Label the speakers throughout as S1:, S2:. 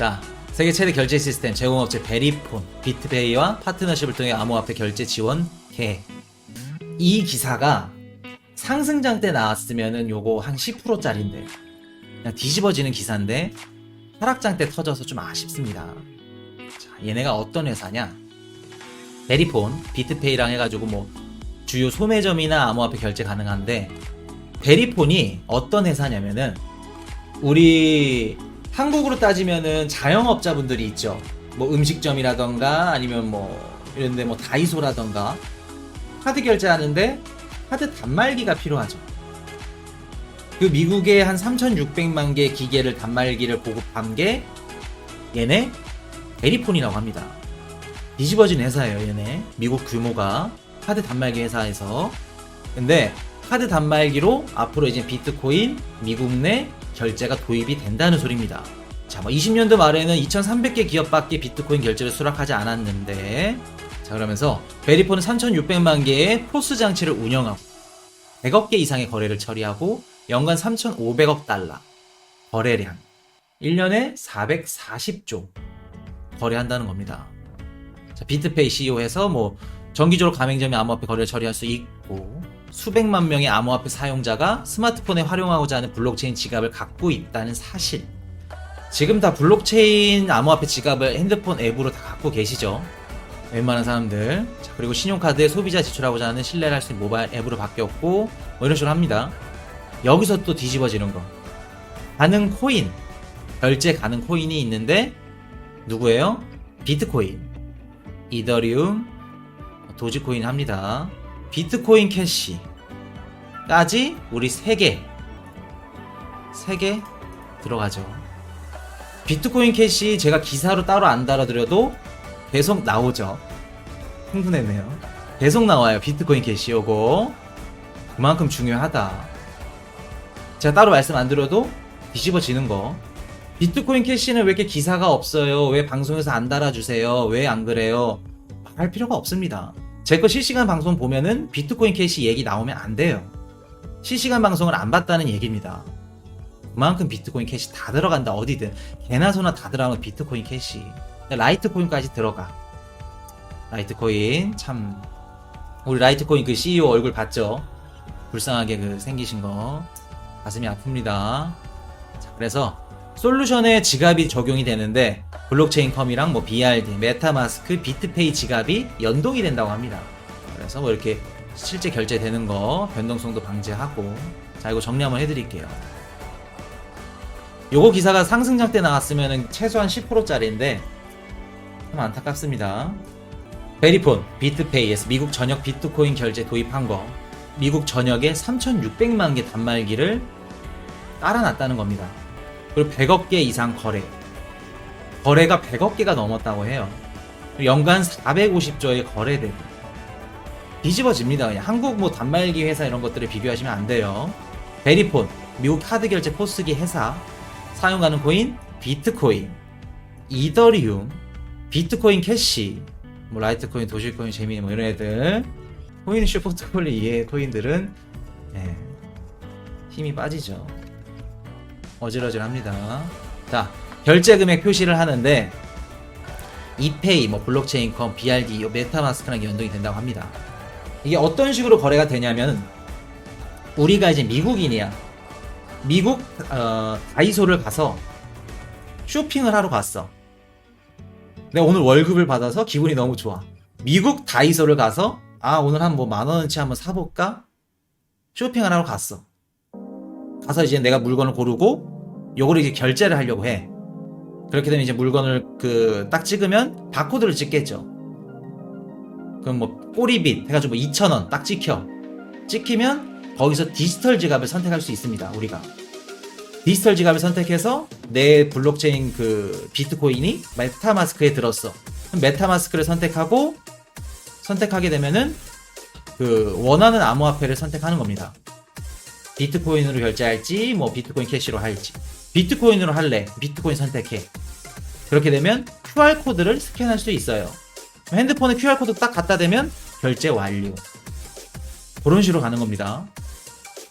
S1: 자, 세계 최대 결제 시스템 제공업체 베리폰, 비트페이와 파트너십을 통해 암호화폐 결제 지원 계획. 이 기사가 상승장 때 나왔으면은 요거 한 10%짜리인데 그냥 뒤집어지는 기사인데 하락장 때 터져서 좀 아쉽습니다. 자, 얘네가 어떤 회사냐? 베리폰, 비트페이랑 해가지고 뭐 주요 소매점이나 암호화폐 결제 가능한데 베리폰이 어떤 회사냐면은 우리 한국으로 따지면은 자영업자분들이 있죠. 뭐 음식점이라던가 아니면 뭐 이런데 뭐 다이소라던가 카드 결제하는데 카드 단말기가 필요하죠. 그 미국에 한 3,600만 개 기계를 단말기를 보급한 게 얘네 베리폰이라고 합니다. 뒤집어진 회사예요, 얘네. 미국 규모가 카드 단말기 회사에서. 근데 카드 단말기로 앞으로 이제 비트코인 미국 내 결제가 도입이 된다는 소리입니다. 자, 뭐 20년도 말에는 2,300개 기업밖에 비트코인 결제를 수락하지 않았는데 자, 그러면서 베리폰은 3,600만 개의 포스 장치를 운영하고 100억 개 이상의 거래를 처리하고 연간 3,500억 달러 거래량 1년에 440조 거래한다는 겁니다. 자, 비트페이 CEO에서 뭐 정기적으로 가맹점의 암호화폐 거래를 처리할 수 있고 수백만 명의 암호화폐 사용자가 스마트폰에 활용하고자 하는 블록체인 지갑을 갖고 있다는 사실. 지금 다 블록체인 암호화폐 지갑을 핸드폰 앱으로 다 갖고 계시죠. 웬만한 사람들. 자, 그리고 신용카드에 소비자 지출하고자 하는 신뢰를 할 수 있는 모바일 앱으로 바뀌었고 뭐 이런 식으로 합니다. 여기서 또 뒤집어지는 거. 가능 코인. 결제 가능 코인이 있는데 누구예요? 비트코인. 이더리움, 도지코인 합니다. 비트코인 캐시까지 우리 3개 3개 들어가죠. 비트코인 캐시 제가 기사로 따로 안 달아드려도 계속 나오죠. 흥분했네요. 계속 나와요. 비트코인 캐시 요거 그만큼 중요하다. 제가 따로 말씀 안 드려도 뒤집어지는 거. 비트코인 캐시는 왜 이렇게 기사가 없어요? 왜 방송에서 안 달아주세요? 왜 안 그래요? 말할 필요가 없습니다. 제 거 실시간 방송 보면은 비트코인 캐시 얘기 나오면 안 돼요. 실시간 방송을 안 봤다는 얘기입니다. 그만큼 비트코인 캐시 다 들어간다 어디든. 개나 소나 다 들어가면 비트코인 캐시. 라이트코인까지 들어가. 라이트코인 참. 우리 라이트코인 그 CEO 얼굴 봤죠? 불쌍하게 그 생기신 거. 가슴이 아픕니다. 자 그래서 솔루션에 지갑이 적용이 되는데 블록체인 컴이랑 뭐 BRD, 메타마스크, 비트페이 지갑이 연동이 된다고 합니다. 그래서 뭐 이렇게 실제 결제되는 거 변동성도 방지하고 자 이거 정리 한번 해드릴게요. 요거 기사가 상승장 때 나왔으면 최소한 10%짜리인데 참 안타깝습니다. 베리폰, 비트페이에서 미국 전역 비트코인 결제 도입한 거 미국 전역에 3,600만 개 단말기를 깔아놨다는 겁니다. 그리고 100억 개 이상 거래. 거래가 100억 개가 넘었다고 해요. 연간 450조의 거래되고. 뒤집어집니다. 한국 뭐 단말기 회사 이런 것들을 비교하시면 안 돼요. 베리폰, 미국 카드 결제 포스기 회사, 사용하는 코인, 비트코인, 이더리움, 비트코인 캐시, 뭐 라이트코인, 도시코인, 재미니 뭐 이런 애들, 코인 슈퍼트폴리 이의 코인들은 예, 힘이 빠지죠. 어질어질합니다. 자, 결제 금액 표시를 하는데 이페이, 뭐 블록체인컴, BRD, 요 메타마스크랑 연동이 된다고 합니다. 이게 어떤 식으로 거래가 되냐면 우리가 이제 미국인이야. 미국 어, 다이소를 가서 쇼핑을 하러 갔어. 내가 오늘 월급을 받아서 기분이 너무 좋아. 미국 다이소를 가서 아 오늘 한 뭐 만 원어치 한번 사볼까? 쇼핑을 하러 갔어. 가서 이제 내가 물건을 고르고 요거를 이제 결제를 하려고 해. 그렇게 되면 이제 물건을 그 딱 찍으면 바코드를 찍겠죠. 그럼 뭐 꼬리빗 해가지고 뭐 2,000원 딱 찍혀. 찍히면 거기서 디지털 지갑을 선택할 수 있습니다. 우리가. 디지털 지갑을 선택해서 내 블록체인 그 비트코인이 메타마스크에 들었어. 메타마스크를 선택하고 선택하게 되면은 그 원하는 암호화폐를 선택하는 겁니다. 비트코인으로 결제할지 뭐 비트코인 캐시로 할지 비트코인으로 할래 비트코인 선택해 그렇게 되면 QR 코드를 스캔할 수 있어요 핸드폰에 QR 코드 딱 갖다 대면 결제 완료 그런 식으로 가는 겁니다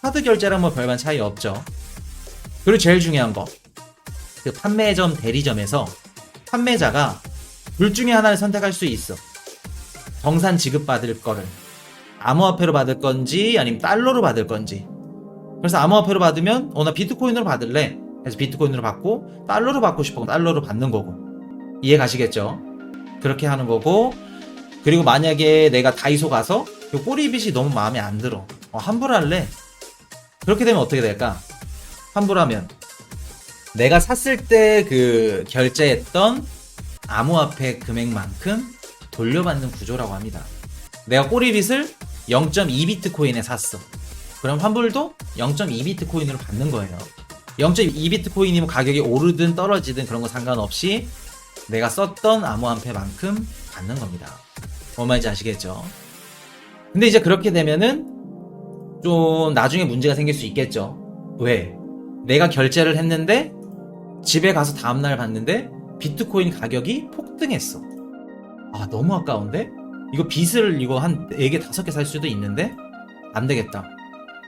S1: 카드 결제랑 뭐 별반 차이 없죠 그리고 제일 중요한 거 그 판매점 대리점에서 판매자가 둘 중에 하나를 선택할 수 있어. 정산 지급받을 거를 암호화폐로 받을 건지 아니면 달러로 받을 건지. 그래서 암호화폐로 받으면 어 나 비트코인으로 받을래. 그래서 비트코인으로 받고 달러로 받고 싶어 달러로 받는 거고. 이해 가시겠죠? 그렇게 하는 거고 그리고 만약에 내가 다이소 가서 그 꼬리빗이 너무 마음에 안 들어. 어, 환불할래. 그렇게 되면 어떻게 될까? 환불하면 내가 샀을 때 그 결제했던 암호화폐 금액만큼 돌려받는 구조라고 합니다. 내가 꼬리빗을 0.2비트코인에 샀어. 그럼 환불도 0.2비트코인으로 받는 거예요. 0.2비트코인이면 가격이 오르든 떨어지든 그런 거 상관없이 내가 썼던 암호화폐만큼 받는 겁니다. 뭔 말인지 아시겠죠? 근데 이제 그렇게 되면은 좀 나중에 문제가 생길 수 있겠죠. 왜? 내가 결제를 했는데 집에 가서 다음날 봤는데 비트코인 가격이 폭등했어. 아, 너무 아까운데? 이거 빚을 이거 한 4개, 5개 살 수도 있는데? 안 되겠다.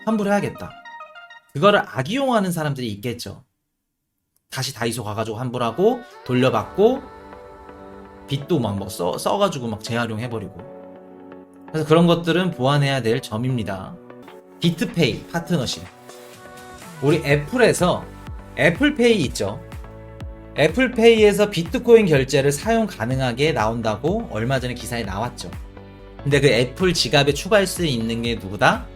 S1: 환불해야겠다. 그거를 악이용하는 사람들이 있겠죠. 다시 다이소 가가지고 환불하고 돌려받고 빚도 막 뭐 써, 써가지고 막 재활용해버리고. 그래서 그런 것들은 보완해야 될 점입니다. 비트페이 파트너십. 우리 애플에서 애플페이 있죠. 애플페이에서 비트코인 결제를 사용 가능하게 나온다고 얼마 전에 기사에 나왔죠. 근데 그 애플 지갑에 추가할 수 있는 게 누구다?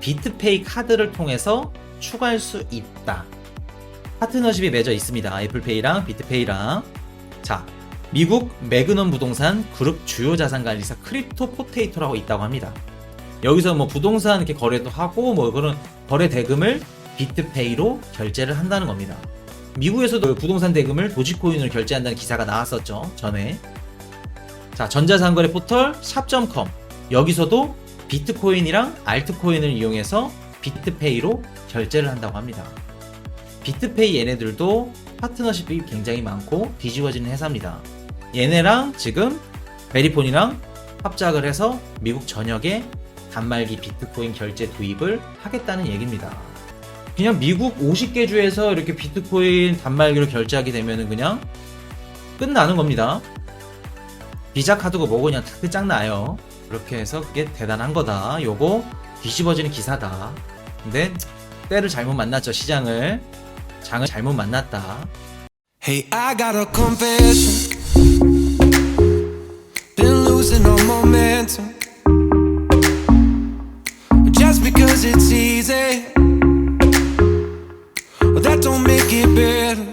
S1: 비트페이 카드를 통해서 추가할 수 있다. 파트너십이 맺어 있습니다. 애플페이랑 비트페이랑. 자, 미국 매그넘 부동산 그룹 주요 자산 관리사 크립토 포테이토라고 있다고 합니다. 여기서 뭐 부동산 이렇게 거래도 하고 뭐 그런 거래 대금을 비트페이로 결제를 한다는 겁니다. 미국에서도 부동산 대금을 도지코인으로 결제한다는 기사가 나왔었죠. 전에. 자, 전자상거래 포털 샵.com 여기서도 비트코인이랑 알트코인을 이용해서 비트페이로 결제를 한다고 합니다. 비트페이 얘네들도 파트너십이 굉장히 많고 뒤집어지는 회사입니다. 얘네랑 지금 베리폰이랑 합작을 해서 미국 전역에 단말기 비트코인 결제 도입을 하겠다는 얘기입니다. 그냥 미국 50개 주에서 이렇게 비트코인 단말기로 결제하게 되면은 그냥 끝나는 겁니다. 비자 카드고 뭐고 그냥 다 끝장나요. 그렇게 해서 그게 대단한 거다. 요거 뒤집어지는 기사다. 근데 때를 잘못 만났죠 시장을. 장을 잘못 만났다.
S2: Hey, I got a confession. Been losing all momentum. Just because it's easy, that don't make it better.